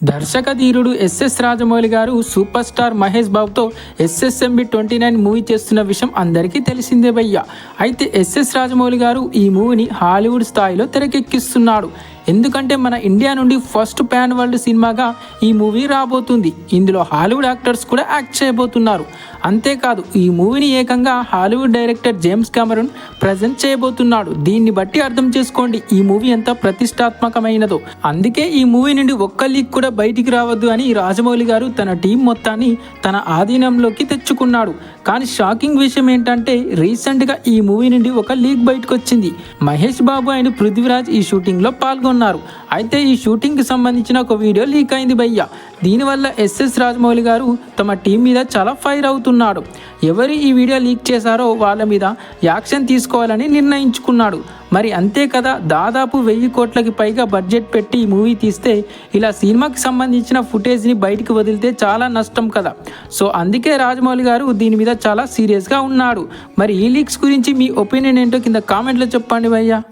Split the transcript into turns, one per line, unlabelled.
దర్శక ధీరుడు ఎస్ఎస్ రాజమౌళి గారు సూపర్ స్టార్ మహేష్ బాబుతో ఎస్ఎస్ఎంబి ట్వంటీ నైన్ మూవీ చేస్తున్న విషయం అందరికీ తెలిసిందే భయ్య. అయితే ఎస్ఎస్ రాజమౌళి గారు ఈ మూవీని హాలీవుడ్ స్థాయిలో తెరకెక్కిస్తున్నాడు. ఎందుకంటే మన ఇండియా నుండి ఫస్ట్ ప్యాన్ వరల్డ్ సినిమాగా ఈ మూవీ రాబోతుంది. ఇందులో హాలీవుడ్ యాక్టర్స్ కూడా యాక్ట్ చేయబోతున్నారు. అంతేకాదు ఈ మూవీని ఏకంగా Hollywood director James Cameron present చేయబోతున్నాడు. దీన్ని బట్టి అర్థం చేసుకోండి ఈ మూవీ ఎంత ప్రతిష్టాత్మకమైనదో. అందుకే ఈ మూవీ నుండి ఒక్క లీక్ కూడా బయటికి రావద్దు అని రాజమౌళి గారు తన టీం మొత్తాన్ని తన ఆధీనంలోకి తెచ్చుకున్నాడు. కానీ షాకింగ్ విషయం ఏంటంటే రీసెంట్గా ఈ మూవీ నుండి ఒక లీక్ బయటకు వచ్చింది మహేష్ బాబు అండ్ పృథ్వీరాజ్ ఈ షూటింగ్లో పాల్గొన్నారు. అయితే ఈ షూటింగ్కి సంబంధించిన ఒక వీడియో లీక్ అయింది భయ్య. దీనివల్ల ఎస్ఎస్ రాజమౌళి గారు తమ టీం మీద చాలా ఫైర్ అవుతున్నాడు. ఎవరు ఈ వీడియో లీక్ చేశారో వాళ్ళ మీద యాక్షన్ తీసుకోవాలని నిర్ణయించుకున్నాడు. మరి అంతే కదా దాదాపు వెయ్యి కోట్లకి పైగా బడ్జెట్ పెట్టి ఈ మూవీ తీస్తే ఇలా సినిమాకి సంబంధించిన ఫుటేజ్ని బయటికి వదిలితే చాలా నష్టం కదా. సో అందుకే రాజమౌళి గారు దీని మీద చాలా సీరియస్గా ఉన్నాడు. మరి ఈ లీక్స్ గురించి మీ ఒపీనియన్ ఏంటో కింద కామెంట్లో చెప్పండి భయ్యా.